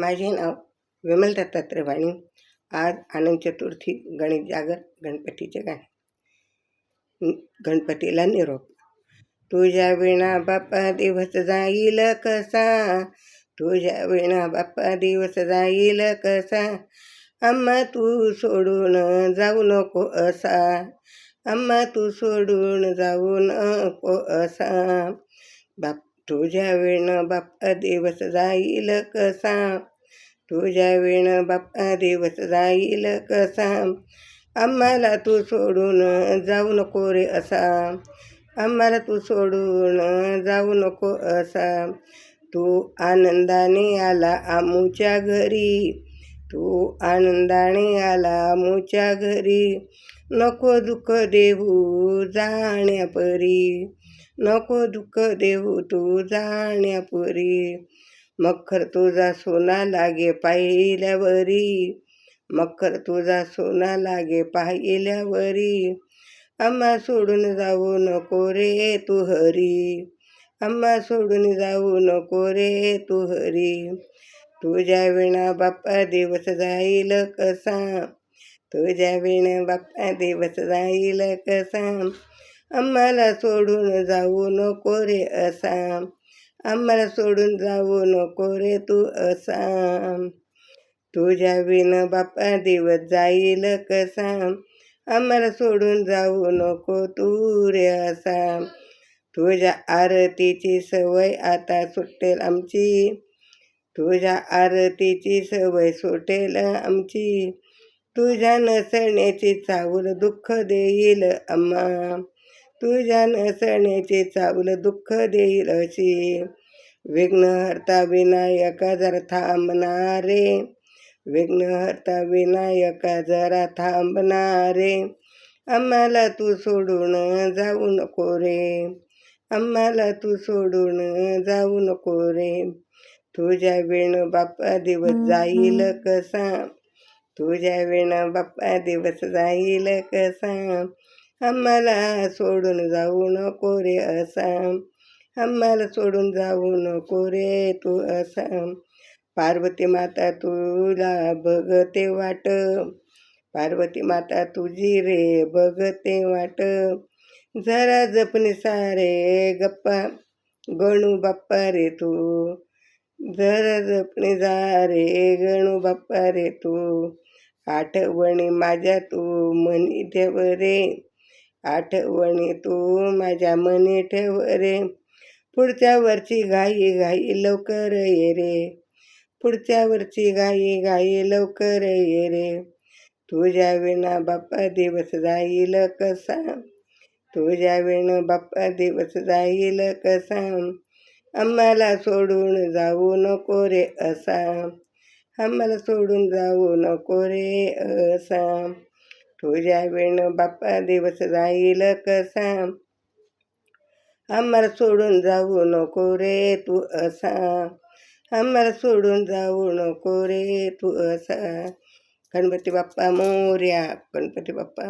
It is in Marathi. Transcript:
माझे नाव विमल दत्तात्रयवाणी आज आनंद चतुर्थी गणेश जागर गणपतीचे गाणे. गणपतीला निरोप. तुझ्या विणा बाप्पा दिवस जाईल कसा? तुझ्या विणा बाप्पा दिवस जाईल कसा? अम्मा तू सोडून जाऊ नको असा. अम्मा तू सोडून जाऊ नको असा. बाप तुझ्या वेण बाप्पा दिवस जाईल कसा? तुझ्या वेण बाप्पा दिवस जाईल कसा? आम्हाला तू सोडून जाऊ नको रे असा. आम्हाला तू सोडून जाऊ नको असा. तू आनंदाने आला आमूच्या घरी. तू आनंदाने आला आमूच्या घरी. नको दुःख देऊ जाण्यापरी. नको दुःख देऊ तू जाण्यापुरी. मखर तुझा सोना लागे पाहिल्यावरी. मखर तुझा सोना लागे पाहिल्यावरी. आम्हा सोडून जाऊ नको रे तू हरी. आम्हा सोडून जाऊ नको रे तू हरी. तुझ्या विणा बाप्पा दिवस जाईल कसा? तुझ्या विणा बाप्पा दिवस जाईल कसा? आम्हाला सोडून जाऊ नको रे असा. आम्हाला सोडून जाऊ नको रे तू असा तुझ्या विन बाप्पा दिवस जाईल कसा? आम्हाला सोडून जाऊ नको तू रे असा तुझ्या आरतीची सवय आता सुटेल आमची. तुझ्या आरतीची सवय सुटेल आमची. तुझ्या नसण्याची चावल दुःख देईल अम्मा. तुझ्या नसण्याचे चावल दुःख देईल अशी विघ्नहर्ता विनायका जरा थांबणारे. विघ्नहर्ता विनायका जरा थांबणारे. आम्हाला तू सोडून जाऊ नको रे. आम्हाला तू सोडून जाऊ नको रे. तुझ्या वेण बाप्पा दिवस जाईल कसा? तुझ्या वेण बाप्पा दिवस जाईल कसा? आम्हाला सोडून जाऊ नको रे असा. आम्हाला सोडून जाऊ नको रे तू असा. पार्वती माता तुला बघते वाट. पार्वती माता तुझी रे बघते वाट. जरा जपणे सारे गप्पा. गणू बाप्पा रे तू. जरा जपणे जा रे गणू बाप्पा रे तू. आठवणी माझ्या तू मनी देव रे. आठवणी तू माझ्या मनी ठेव रे. पुढच्या वरची घाई घाई लवकर ये रे. पुढच्या वरची घाई घाई लवकर ये रे. तुझ्या विना बाप्पा दिवस जाईल कसा? तुझ्या विण बाप्पा दिवस जाईल कसा? आम्हाला सोडून जाऊ नको रे असा. आम्हाला सोडून जाऊ नको रे असा. तुझ्या वेण बाप्पा दिवस जाईल कसा आम्हाला सोडून जाऊ नको रे तू असा आम्हाला सोडून जाऊ नको रे तू असा गणपती बाप्पा मोर्या गणपती बाप्पा